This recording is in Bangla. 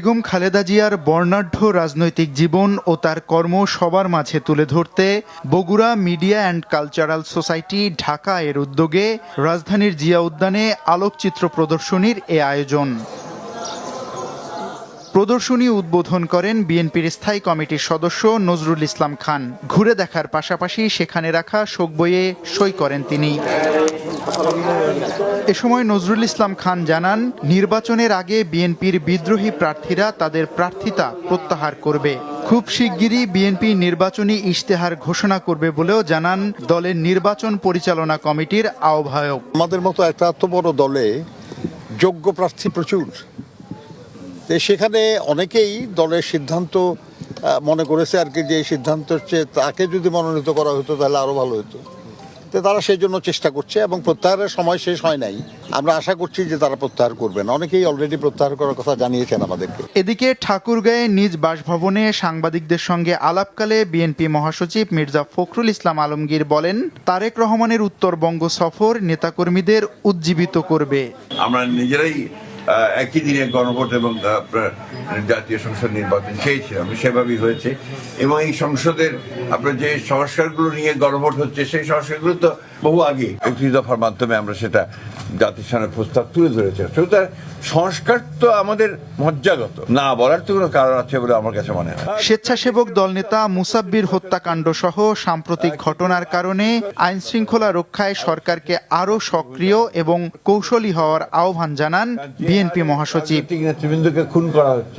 বেগম খালেদা জিয়ার বর্ণাঢ্য রাজনৈতিক জীবন ও তার কর্ম সবার মাঝে তুলে ধরতে Bogura media and cultural society Dhaka এর উদ্যোগে রাজধানীর জিয়া উদ্যানে আলোকচিত্র প্রদর্শনীর এ আয়োজন। প্রদর্শনী উদ্বোধন করেন বিএনপির স্থায়ী কমিটির সদস্য নজরুল ইসলাম খান। ঘুরে দেখার পাশাপাশি সেখানে রাখা শোক বইয়ে সই করেন তিনি। এ সময় নজরুল ইসলাম খান জানান, নির্বাচনের আগে বিএনপির বিদ্রোহী প্রার্থীরা তাদের প্রার্থিতা প্রত্যাহার করবে। খুব শিগগিরই বিএনপি নির্বাচনী ইশতেহার ঘোষণা করবে বলেও জানান দলের নির্বাচন পরিচালনা কমিটির আহ্বায়ক। আমাদের মতো একটা এত বড় দলে যোগ্য প্রার্থী প্রচুর। সেখানে অনেকেই দলের সিদ্ধান্ত মনে করেছে আর কি যে সিদ্ধান্ত হচ্ছে তাকে যদি মনোনীত করা হতো তাহলে আরও ভালো হতো। তো তারা সেই জন্য চেষ্টা করছে এবং প্রত্যাহারের সময় শেষ হয় নাই। আমরা আশা করছি যে তারা প্রত্যাহার করবেন অনেকেই অলরেডি প্রত্যাহার করার কথা জানিয়েছেন আমাদেরকে। এদিকে ঠাকুরগাঁয়ে নিজ বাসভবনে সাংবাদিকদের সঙ্গে আলাপকালে বিএনপি মহাসচিব মির্জা ফখরুল ইসলাম আলমগীর বলেন তারেক রহমানের উত্তরবঙ্গ সফর নেতাকর্মীদের উজ্জীবিত করবে। আমরা নিজেরাই একই দিনে গণভোট এবং জাতীয় সংসদ নির্বাচন চেয়েছিলাম সেভাবেই হয়েছে। এবং এই সংসদের, আপনার যে সংস্কারগুলো নিয়ে গণভোট হচ্ছে, সেই সংস্কারগুলো তো বহু আগে, একটি দফার মাধ্যমে আমরা সেটা জাতির সামনে প্রস্তাব তুলে ধরেছে। সুতরাং সংস্কার তো আমাদের মজ্জাগত। না বলার তো কোনো কারণ আছে বলে আমার কাছে মনে হয়। স্বেচ্ছাসেবক দল নেতা মুসাব্বির হত্যাকাণ্ড সহ সাম্প্রতিক ঘটনার কারণে আইন শৃঙ্খলা রক্ষায় সরকারকে আরও সক্রিয় এবং কৌশলী হওয়ার আহ্বান জানান বিএনপি মহাসচিব। নেতৃবৃন্দকে খুন করা হচ্ছে।